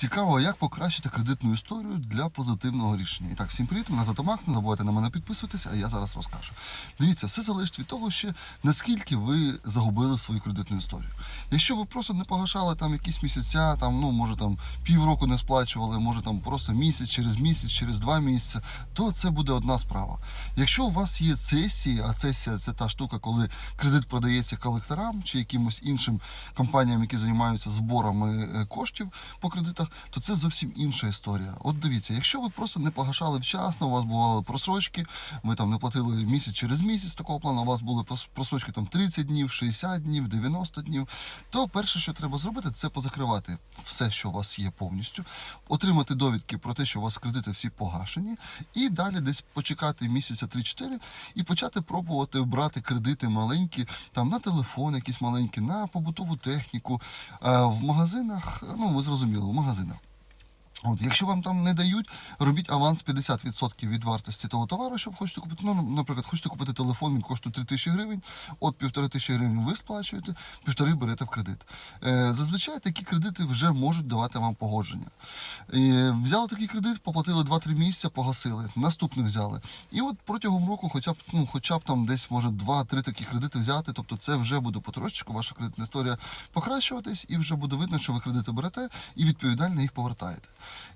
Цікаво, як покращити кредитну історію для позитивного рішення. І так, всім привіт, мене звати Макс, не забувайте на мене підписуватися, а я зараз розкажу. Дивіться, все залежить від того, ще наскільки ви загубили свою кредитну історію. Якщо ви просто не погашали там якісь місяця, там, ну може там півроку не сплачували, може там просто місяць, через місяць, через два місяці, то це буде одна справа. Якщо у вас є цесії, а цесія це та штука, коли кредит продається колекторам чи якимось іншим компаніям, які займаються зборами е, коштів по кредитах, то це зовсім інша історія. От дивіться, якщо ви просто не погашали вчасно, у вас бували просрочки, ви там не платили місяць через місяць такого плану, у вас були просрочки там 30 днів, 60 днів, 90 днів, то перше, що треба зробити, це позакривати все, що у вас є повністю, отримати довідки про те, що у вас кредити всі погашені, і далі десь почекати місяця 3-4 і почати пробувати брати кредити маленькі, там на телефон, якісь маленькі, на побутову техніку. Е, В магазинах, ну ви зрозуміли, в магазинах. Non. От, якщо вам там не дають, робіть аванс 50% від вартості того товару, що ви хочете купити. Ну, наприклад, хочете купити телефон, він коштує 3 тисячі гривень, от півтори тисячі гривень ви сплачуєте, півтори берете в кредит. Е, зазвичай такі кредити вже можуть давати вам погодження. Е, взяли такий кредит, поплатили 2-3 місяці, погасили, наступний взяли. І от протягом року, хоча б, ну, хоча б там десь може 2-3 такі кредити взяти, тобто це вже буде потрошечку ваша кредитна історія покращуватись, і вже буде видно, що ви кредити берете і відповідально їх повертаєте.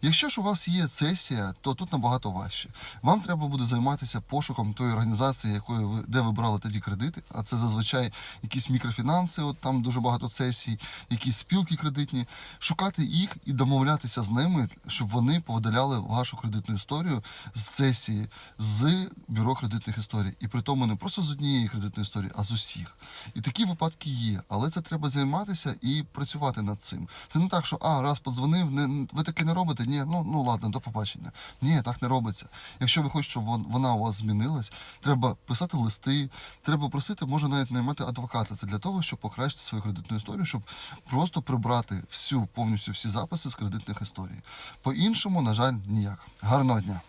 Якщо ж у вас є цесія, то тут набагато важче. Вам треба буде займатися пошуком тої організації, якої ви де ви брали тоді кредити. А це зазвичай якісь мікрофінанси, от там дуже багато цесій, якісь спілки кредитні. Шукати їх і домовлятися з ними, щоб вони повидаляли вашу кредитну історію з цесії, з бюро кредитних історій. І при тому не просто з однієї кредитної історії, а з усіх. І такі випадки є. Але це треба займатися і працювати над цим. Це не так, що а раз подзвонив, не ви таке не робите. Ні, ну ну ладно, до побачення. Ні, так не робиться. Якщо ви хочете, щоб вона у вас змінилась, треба писати листи, треба просити, може навіть наймати адвоката. Це для того, щоб покращити свою кредитну історію, щоб просто прибрати всю повністю всі записи з кредитних історій. По іншому, на жаль, ніяк. Гарного дня.